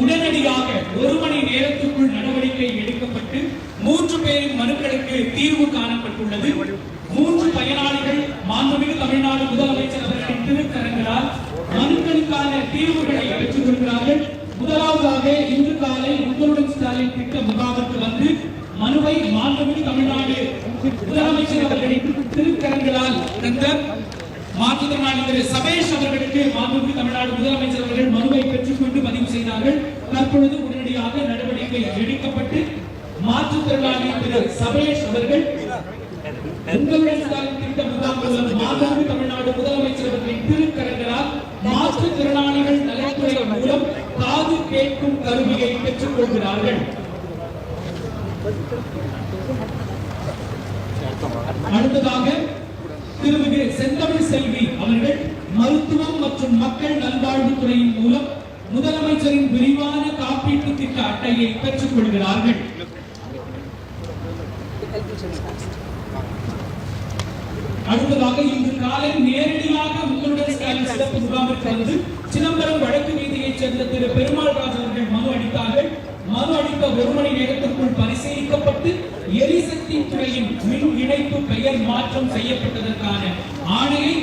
உடனடியாக ஒரு மணி நேரத்துக்குள் நடவடிக்கை எடுக்கப்பட்டு மூன்று பேரின் மனுக்களுக்கு தீர்வு காணப்பட்டுள்ளது. மூன்று பயனாளிகள் மாண்புமிகு தமிழ்நாடு முதலமைச்சர் அவர்களின் திருக்கரங்களால் மனுக்களுக்கான தீர்வுகளை பெற்றுக் கொள்கிறார்கள். முதலாவதாக இன்று காலை முதல்வன் ஸ்டாலின் திட்ட முகாமிற்கு வந்து மனுவை மாண்புமிகு தமிழ்நாடு முதலமைச்சர் அவர்களின் திருக்கரங்களால் தந்த மாற்றுத்திறனாளி திரு சபேஷ் அவர்களுக்கு மாண்புமிகு தமிழ்நாடு முதலமைச்சர் பெற்றுக்கொண்டு பதிவு செய்தார்கள். தற்பொழுது உடனடியாக நடவடிக்கை எடுக்கப்பட்டு மாற்றுத்திறனாளி திரு சபேஷ் அவர்கள் உங்களுடன் ஸ்டாலின் திட்ட முகாம் மூலம் தமிழ்நாடு முதலமைச்சர் அவர்களின் திருக்கரங்களால் மாற்றுத்திறனாளிகள் நலத்துறை மூலம் காது கேட்கும் கருவியை பெற்றுக் கொள்கிறார்கள். அடுத்ததாக திருமிகு செந்தமிழ் செல்வி அவர்கள் மருத்துவம் மற்றும் மக்கள் நல்வாழ்வுத்துறையின் மூலம் முதலமைச்சரின் விரிவான காப்பீட்டு திட்ட அட்டையை பெற்றுக் கொள்கிறார்கள். அடுத்ததாக இன்று காலை நேரடியாக உங்களுடன் ஸ்டாலின் சிறப்பு முகாமிற்கு வந்து சிதம்பரம் வழக்கு நீதியைச் சேர்ந்த திரு பெருமாள் ராஜ் அவர்கள் மனு அளித்தார்கள். மனு அளித்த ஒரு மணி நேரத்திற்குள் பரிசீலிக்கப்பட்டு எரிசக்தி துறையின் மின் இணைப்பு பெயர் மாற்றம் செய்யப்பட்டதற்கான ஆணையை